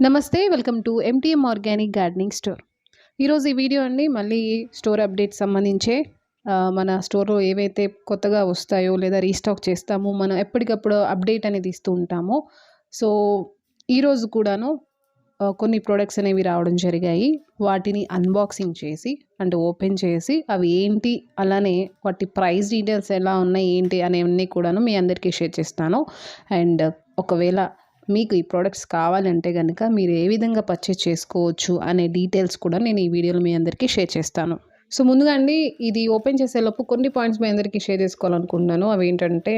నమస్తే welcome to MTM organic gardening store ఈరోజు ఈ వీడియో అండి మళ్ళీ స్టోర్ అప్డేట్ సంబంధించే. మన స్టోర్లో ఏవైతే కొత్తగా వస్తాయో లేదా రీస్టాక్ చేస్తామో మనం ఎప్పటికప్పుడు అప్డేట్ అనేది ఇస్తూ ఉంటామో. సో ఈరోజు కూడాను కొన్ని ప్రోడక్ట్స్ అనేవి రావడం జరిగాయి. వాటిని అన్బాక్సింగ్ చేసి అంటే ఓపెన్ చేసి అవి ఏంటి అలానే వాటి ప్రైస్ డీటెయిల్స్ ఎలా ఉన్నాయి ఏంటి అనేవన్నీ కూడాను మీ అందరికీ షేర్ చేస్తాను. అండ్ ఒకవేళ మీకు ఈ ప్రోడక్ట్స్ కావాలంటే కనుక మీరు ఏ విధంగా పర్చేస్ చేసుకోవచ్చు అనే డీటెయిల్స్ కూడా నేను ఈ వీడియోలో మీ అందరికీ షేర్ చేస్తాను. సో ముందుగా అండి ఇది ఓపెన్ చేసేలోపు కొన్ని పాయింట్స్ మీ అందరికీ షేర్ చేసుకోవాలనుకుంటున్నాను. అవి ఏంటంటే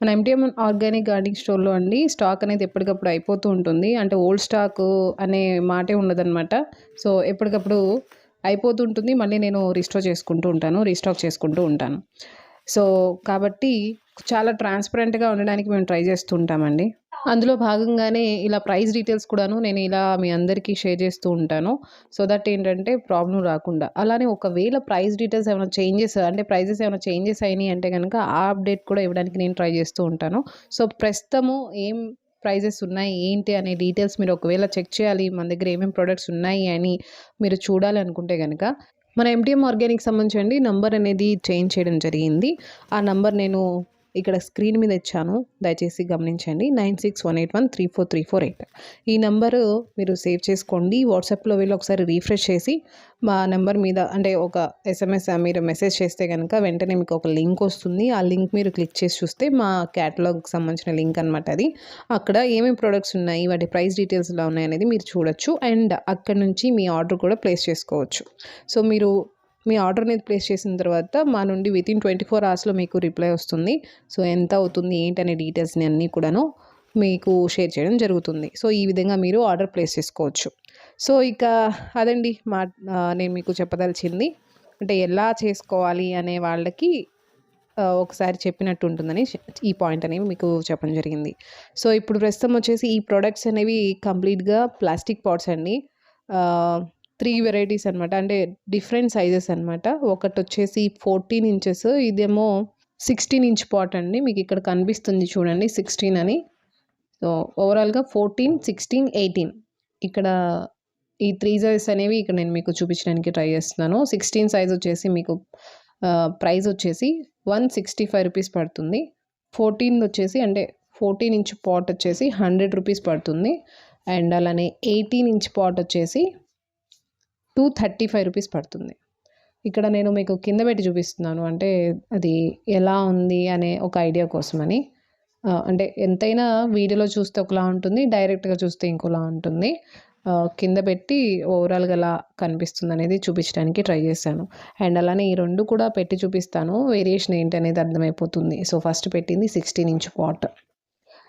మన ఎంటీఎం ఆర్గానిక్ గార్డెనింగ్ స్టోర్లో అండి స్టాక్ అనేది ఎప్పటికప్పుడు అయిపోతూ ఉంటుంది. అంటే ఓల్డ్ స్టాక్ అనే మాటే ఉండదన్నమాట. సో ఎప్పటికప్పుడు అయిపోతుంటుంది మళ్ళీ నేను రీస్టోర్ చేసుకుంటూ ఉంటాను రీస్టాక్ చేసుకుంటూ ఉంటాను. సో కాబట్టి చాలా ట్రాన్స్పరెంట్గా ఉండడానికి మేము ట్రై చేస్తూ ఉంటామండి. అందులో భాగంగానే ఇలా ప్రైస్ డీటెయిల్స్ కూడాను నేను ఇలా మీ అందరికీ షేర్ చేస్తూ ఉంటాను. సో దట్ ఏంటంటే ప్రాబ్లం రాకుండా. అలానే ఒకవేళ ప్రైస్ డీటెయిల్స్ ఏమైనా చేంజెస్ అంటే ప్రైజెస్ ఏమైనా చేంజెస్ అయినాయి అంటే కనుక ఆ అప్డేట్ కూడా ఇవ్వడానికి నేను ట్రై చేస్తూ ఉంటాను. సో ప్రస్తుతము ఏం ప్రైజెస్ ఉన్నాయి ఏంటి అనే డీటెయిల్స్ మీరు ఒకవేళ చెక్ చేయాలి మన దగ్గర ఏమేమి ప్రొడక్ట్స్ ఉన్నాయి అని మీరు చూడాలి అనుకుంటే కనుక మన ఎంటీఎం ఆర్గానిక్ సంబంధించి నంబర్ అనేది చేంజ్ చేయడం జరిగింది. ఆ నంబర్ నేను ఇక్కడ స్క్రీన్ మీద ఇచ్చాను. దయచేసి గమనించండి. Nine six one eight one three four three four eight. ఈ నెంబరు మీరు సేవ్ చేసుకోండి. వాట్సాప్లో వెళ్ళి ఒకసారి రీఫ్రెష్ చేసి మా నెంబర్ మీద అంటే ఒక ఎస్ఎంఎస్ మీరు మెసేజ్ చేస్తే కనుక వెంటనే మీకు ఒక లింక్ వస్తుంది. ఆ లింక్ మీరు క్లిక్ చేసి చూస్తే మా క్యాటలాగ్కి సంబంధించిన లింక్ అనమాట అది. అక్కడ ఏమేమి ప్రొడక్ట్స్ ఉన్నాయి? వాటి ప్రైస్ డీటెయిల్స్ ఎలా ఉన్నాయి అనేది మీరు చూడొచ్చు. అండ్ అక్కడ నుంచి మీ ఆర్డర్ కూడా ప్లేస్ చేసుకోవచ్చు. సో మీరు మీ ఆర్డర్ అనేది ప్లేస్ చేసిన తర్వాత మా నుండి విత్ ఇన్ ట్వంటీ ఫోర్ అవర్స్లో మీకు రిప్లై వస్తుంది. సో ఎంత అవుతుంది ఏంటి డీటెయిల్స్ని అన్నీ కూడాను మీకు షేర్ చేయడం జరుగుతుంది. సో ఈ విధంగా మీరు ఆర్డర్ ప్లేస్ చేసుకోవచ్చు. సో ఇక అదండి మా నేను మీకు చెప్పదలిచింది. అంటే ఎలా చేసుకోవాలి అనే వాళ్ళకి ఒకసారి చెప్పినట్టు ఉంటుందని ఈ పాయింట్ అనేవి మీకు చెప్పడం జరిగింది. సో ఇప్పుడు ప్రస్తుతం వచ్చేసి ఈ ప్రోడక్ట్స్ అనేవి కంప్లీట్గా ప్లాస్టిక్ పాట్స్ అండి. త్రీ వెరైటీస్ అనమాట అంటే డిఫరెంట్ సైజెస్ అనమాట ఒకటి వచ్చేసి ఫోర్టీన్ ఇంచెస్ ఇదేమో సిక్స్టీన్ ఇంచ్ పాట్ అండి. మీకు ఇక్కడ కనిపిస్తుంది చూడండి సిక్స్టీన్ అని. సో ఓవరాల్గా ఫోర్టీన్ సిక్స్టీన్ ఎయిటీన్. ఇక్కడ ఈ త్రీ సైజెస్ అనేవి ఇక్కడ నేను మీకు చూపించడానికి ట్రై చేస్తున్నాను. సిక్స్టీన్ సైజ్ వచ్చేసి మీకు ప్రైస్ వచ్చేసి వన్ సిక్స్టీ ఫైవ్ రూపీస్ పడుతుంది. ఫోర్టీన్ వచ్చేసి అంటే ఫోర్టీన్ ఇంచ్ పాట్ వచ్చేసి హండ్రెడ్ రూపీస్ పడుతుంది. అండ్ అలానే ఎయిటీన్ ఇంచ్ పాట్ వచ్చేసి టూ థర్టీ ఫైవ్ రూపీస్ పడుతుంది. ఇక్కడ నేను మీకు కింద పెట్టి చూపిస్తున్నాను. అంటే అది ఎలా ఉంది అనే ఒక ఐడియా కోసమని. అంటే ఎంతైనా వీడియోలో చూస్తే ఒకలా ఉంటుంది డైరెక్ట్గా చూస్తే ఇంకోలా ఉంటుంది. కింద పెట్టి ఓవరాల్గా ఎలా కనిపిస్తుంది అనేది చూపించడానికి ట్రై చేశాను. అండ్ అలానే ఈ రెండు కూడా పెట్టి చూపిస్తాను. వేరియేషన్ ఏంటి అనేది అర్థమైపోతుంది. సో ఫస్ట్ పెట్టింది సిక్స్టీన్ ఇంచ్ పాట్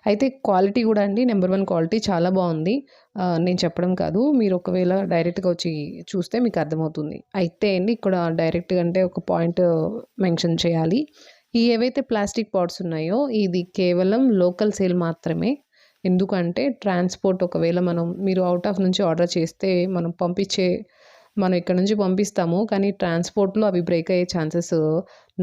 అయితే క్వాలిటీ కూడా అండి. నెంబర్ వన్ క్వాలిటీ చాలా బాగుంది. నేను చెప్పడం కాదు. మీరు ఒకవేళ డైరెక్ట్గా వచ్చి చూస్తే మీకు అర్థమవుతుంది. అయితే అండి ఇక్కడ డైరెక్ట్గా అంటే ఒక పాయింట్ మెన్షన్ చేయాలి. ఈ ఏవైతే ప్లాస్టిక్ పాట్స్ ఉన్నాయో ఇది కేవలం లోకల్ సేల్ మాత్రమే. ఎందుకంటే ట్రాన్స్పోర్ట్ ఒకవేళ మనం మీరు అవుట్ ఆఫ్ నుంచి ఆర్డర్ చేస్తే మనం పంపించే మనం ఇక్కడ నుంచి పంపిస్తాము కానీ ట్రాన్స్పోర్ట్లో అవి బ్రేక్ అయ్యే ఛాన్సెస్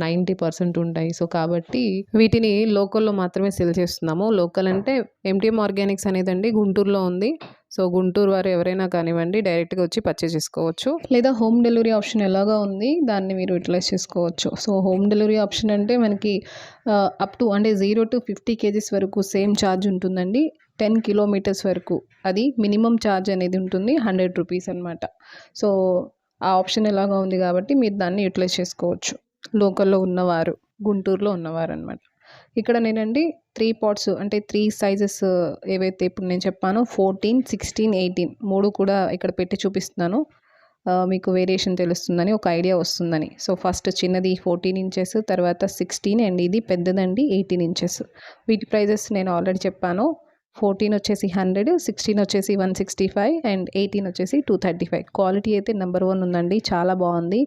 నైంటీ పర్సెంట్ ఉంటాయి. సో కాబట్టి వీటిని లోకల్లో మాత్రమే సెల్ చేస్తున్నాము. లోకల్ అంటే ఎంటీఎం ఆర్గానిక్స్ అనేదండి గుంటూరులో ఉంది. సో గుంటూరు వారు ఎవరైనా కానివ్వండి డైరెక్ట్గా వచ్చి పర్చేస్ చేసుకోవచ్చు. లేదా హోమ్ డెలివరీ ఆప్షన్ ఎలాగా ఉంది దాన్ని మీరు యూటిలైజ్ చేసుకోవచ్చు. సో హోమ్ డెలివరీ ఆప్షన్ అంటే మనకి అప్ టు అంటే జీరో టు ఫిఫ్టీ కేజీస్ వరకు సేమ్ ఛార్జ్ ఉంటుందండి. టెన్ కిలోమీటర్స్ వరకు అది మినిమం ఛార్జ్ అనేది ఉంటుంది హండ్రెడ్ రూపీస్ అనమాట సో ఆ ఆప్షన్ ఎలాగా ఉంది కాబట్టి మీరు దాన్ని యూటిలైజ్ చేసుకోవచ్చు. లోకల్లో ఉన్నవారు గుంటూరులో ఉన్నవారు అనమాట ఇక్కడ నేనండి త్రీ పాట్స్ అంటే త్రీ సైజెస్ ఏవైతే ఇప్పుడు నేను చెప్పానో ఫోర్టీన్ సిక్స్టీన్ ఎయిటీన్ మూడు కూడా ఇక్కడ పెట్టి చూపిస్తున్నాను. మీకు వేరియేషన్ తెలుస్తుందని ఒక ఐడియా వస్తుందని. సో ఫస్ట్ చిన్నది ఫోర్టీన్ ఇంచెస్ తర్వాత సిక్స్టీన్ అండ్ ఇది పెద్దదండి ఎయిటీన్ ఇంచెస్. వీటి ప్రైజెస్ నేను ఆల్రెడీ చెప్పాను. ఫోర్టీన్ వచ్చేసి హండ్రెడ్ సిక్స్టీన్ వచ్చేసి one sixty five and eighteen వచ్చేసి టూ థర్టీ ఫైవ్. క్వాలిటీ అయితే నెంబర్ వన్ ఉందండి చాలా బాగుంది.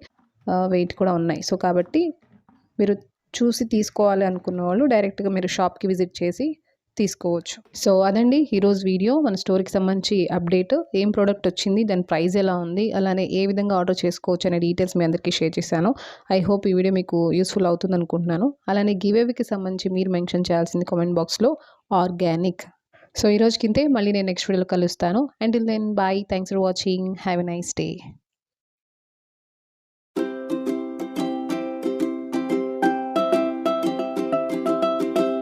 వెయిట్ కూడా ఉన్నాయి. సో కాబట్టి మీరు చూసి తీసుకోవాలి అనుకున్న వాళ్ళు డైరెక్ట్గా మీరు షాప్కి విజిట్ చేసి తీసుకోవచ్చు. సో అదండి ఈరోజు వీడియో. మన స్టోర్కి సంబంధించి అప్డేట్ ఏం ప్రోడక్ట్ వచ్చింది దాని ప్రైస్ ఎలా ఉంది అలానే ఏ విధంగా ఆర్డర్ చేసుకోవచ్చు అనే డీటెయిల్స్ మీ అందరికీ షేర్ చేశాను. ఐ హోప్ ఈ వీడియో మీకు యూస్ఫుల్ అవుతుంది అనుకుంటున్నాను అలానే గివేవికి సంబంధించి మీరు మెన్షన్ చేయాల్సింది కామెంట్ బాక్స్లో ఆర్గానిక్. సో ఈ మళ్ళీ నేను నెక్స్ట్ వీడియోలో కలుస్తాను. And then bye thanks for watching have a nice day